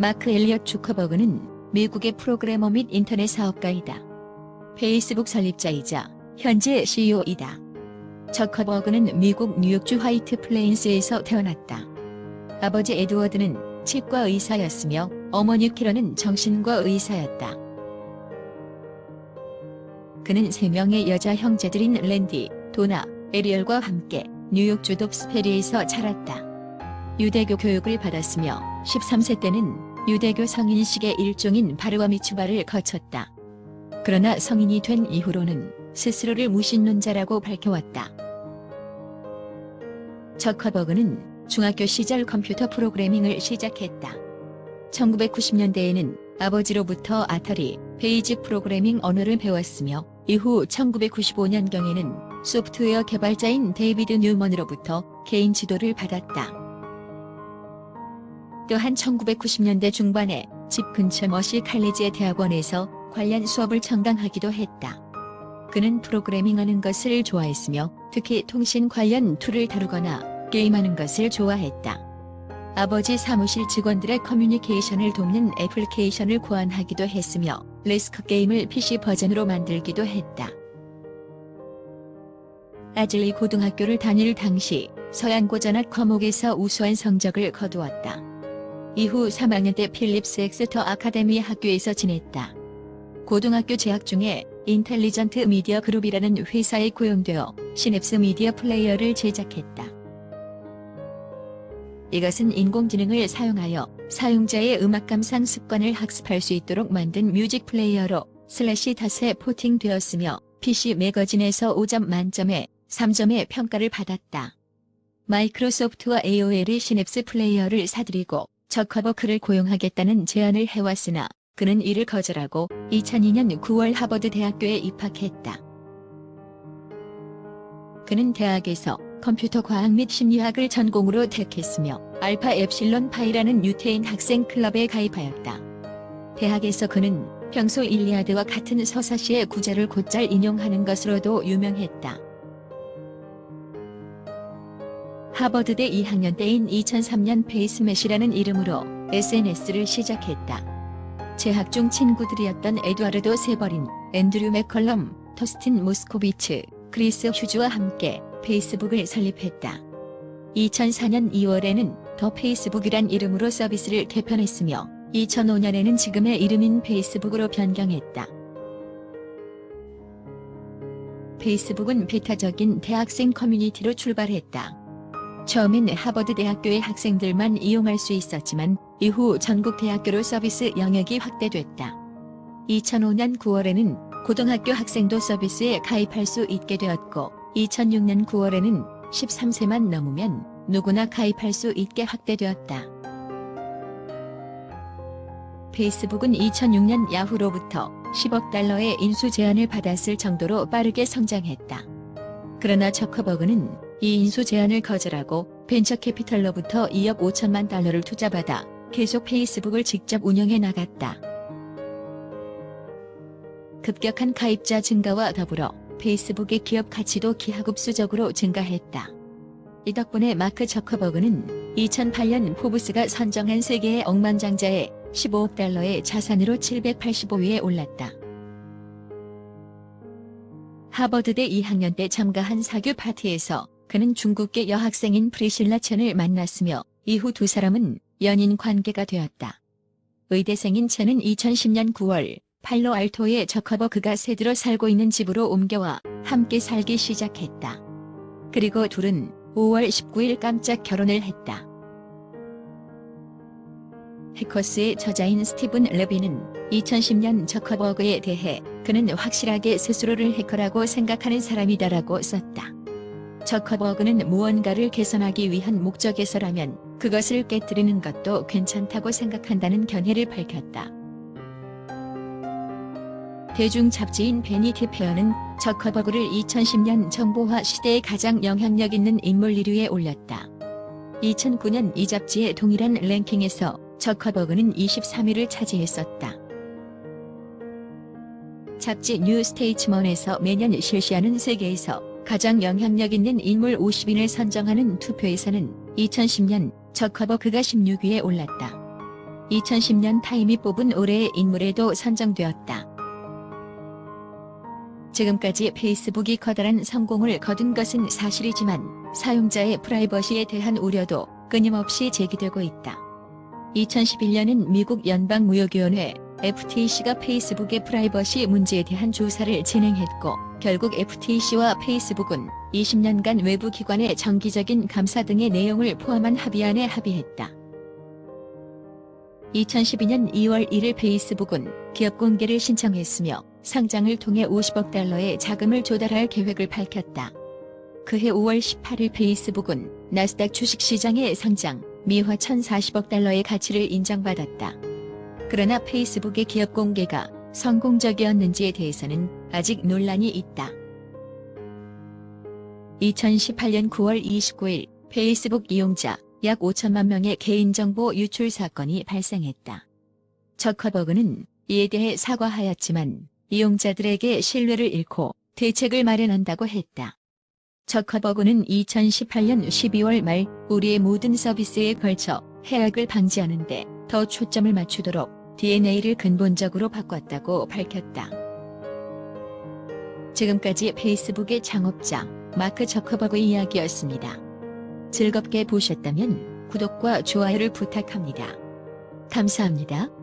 마크 엘리엇 주커버그는 미국의 프로그래머 및 인터넷 사업가이다. 페이스북 설립자이자 현재 CEO이다. 저커버그는 미국 뉴욕주 화이트 플레인스에서 태어났다. 아버지 에드워드는 치과 의사였으며 어머니 캐런은 정신과 의사였다. 그는 세 명의 여자 형제들인 랜디, 도나, 에리얼과 함께 뉴욕주 dob스페리에서 자랐다. 유대교 교육을 받았으며 13세 때는 유대교 성인식의 일종인 바르와 미츠바를 거쳤다. 그러나 성인이 된 이후로는 스스로를 무신론자라고 밝혀왔다. 저커버그는 중학교 시절 컴퓨터 프로그래밍을 시작했다. 1990년대에는 아버지로부터 아터리, 베이직 프로그래밍 언어를 배웠으며 이후 1995년경에는 소프트웨어 개발자인 데이비드 뉴먼으로부터 개인 지도를 받았다. 또한 1990년대 중반에 집 근처 머시 칼리지의 대학원에서 관련 수업을 청강하기도 했다. 그는 프로그래밍하는 것을 좋아했으며 특히 통신 관련 툴을 다루거나 게임하는 것을 좋아했다. 아버지 사무실 직원들의 커뮤니케이션을 돕는 애플리케이션을 고안하기도 했으며 리스크 게임을 PC 버전으로 만들기도 했다. 아즐리 고등학교를 다닐 당시 서양고 전학 과목에서 우수한 성적을 거두었다. 이후 3학년 때 필립스 엑스터 아카데미 학교에서 지냈다. 고등학교 재학 중에 인텔리전트 미디어 그룹이라는 회사에 고용되어 시냅스 미디어 플레이어를 제작했다. 이것은 인공지능을 사용하여 사용자의 음악 감상 습관을 학습할 수 있도록 만든 뮤직 플레이어로 슬래시 닷에 포팅되었으며 PC 매거진에서 5점 만점에 3점의 평가를 받았다. 마이크로소프트와 AOL이 시냅스 플레이어를 사들이고 저커버크를 고용하겠다는 제안을 해왔으나 그는 이를 거절하고 2002년 9월 하버드 대학교에 입학했다. 그는 대학에서 컴퓨터 과학 및 심리학을 전공으로 택했으며 알파 엡실론 파이라는 유태인 학생 클럽에 가입하였다. 대학에서 그는 평소 일리아드와 같은 서사시의 구절을 곧잘 인용하는 것으로도 유명했다. 하버드대 2학년 때인 2003년 페이스맷이라는 이름으로 SNS를 시작했다. 재학 중 친구들이었던 에드와르도 세버린, 앤드류 맥컬럼, 터스틴 모스코비츠, 크리스 휴즈와 함께 페이스북을 설립했다. 2004년 2월에는 더 페이스북이란 이름으로 서비스를 개편했으며 2005년에는 지금의 이름인 페이스북으로 변경했다. 페이스북은 비타적인 대학생 커뮤니티로 출발했다. 처음엔 하버드 대학교의 학생들만 이용할 수 있었지만 이후 전국 대학교로 서비스 영역이 확대됐다. 2005년 9월에는 고등학교 학생도 서비스에 가입할 수 있게 되었고 2006년 9월에는 13세만 넘으면 누구나 가입할 수 있게 확대되었다. 페이스북은 2006년 야후로부터 10억 달러의 인수 제안을 받았을 정도로 빠르게 성장했다. 그러나 저커버그는 이 인수 제안을 거절하고 벤처 캐피털로부터 2억 5천만 달러를 투자받아 계속 페이스북을 직접 운영해 나갔다. 급격한 가입자 증가와 더불어 페이스북의 기업 가치도 기하급수적으로 증가했다. 이 덕분에 마크 저커버그는 2008년 포브스가 선정한 세계의 억만장자의 15억 달러의 자산으로 785위에 올랐다. 하버드대 2학년 때 참가한 사교 파티에서 그는 중국계 여학생인 프리실라 첸을 만났으며 이후 두 사람은 연인 관계가 되었다. 의대생인 첸은 2010년 9월 팔로 알토의 저커버 그가 새들어 살고 있는 집으로 옮겨와 함께 살기 시작했다. 그리고 둘은 5월 19일 깜짝 결혼을 했다. 해커스의 저자인 스티븐 레비는 2010년 저커버그에 대해 그는 확실하게 스스로를 해커라고 생각하는 사람이다라고 썼다. 저커버그는 무언가를 개선하기 위한 목적에서라면 그것을 깨뜨리는 것도 괜찮다고 생각한다는 견해를 밝혔다. 대중 잡지인 베니티 페어는 저커버그를 2010년 정보화 시대의 가장 영향력 있는 인물 1위에 올렸다. 2009년 이 잡지의 동일한 랭킹에서 저커버그는 23위를 차지했었다. 잡지 뉴 스테이츠먼에서 매년 실시하는 세계에서 가장 영향력 있는 인물 50인을 선정하는 투표에서는 2010년 저커버그가 16위에 올랐다. 2010년 타임이 뽑은 올해의 인물에도 선정되었다. 지금까지 페이스북이 커다란 성공을 거둔 것은 사실이지만 사용자의 프라이버시에 대한 우려도 끊임없이 제기되고 있다. 2011년은 미국 연방무역위원회 FTC가 페이스북의 프라이버시 문제에 대한 조사를 진행했고 결국 FTC와 페이스북은 20년간 외부 기관의 정기적인 감사 등의 내용을 포함한 합의안에 합의했다. 2012년 2월 1일 페이스북은 기업 공개를 신청했으며 상장을 통해 50억 달러의 자금을 조달할 계획을 밝혔다. 그해 5월 18일 페이스북은 나스닥 주식시장에 상장, 미화 1,040억 달러의 가치를 인정받았다. 그러나 페이스북의 기업 공개가 성공적이었는지에 대해서는 아직 논란이 있다. 2018년 9월 29일 페이스북 이용자 약 5천만 명의 개인정보 유출 사건이 발생했다. 저커버그는 이에 대해 사과하였지만 이용자들에게 신뢰를 잃고 대책을 마련한다고 했다. 저커버그는 2018년 12월 말 우리의 모든 서비스에 걸쳐 해악을 방지하는데 더 초점을 맞추도록 DNA를 근본적으로 바꿨다고 밝혔다. 지금까지 페이스북의 창업자 마크 저커버그의 이야기였습니다. 즐겁게 보셨다면 구독과 좋아요를 부탁합니다. 감사합니다.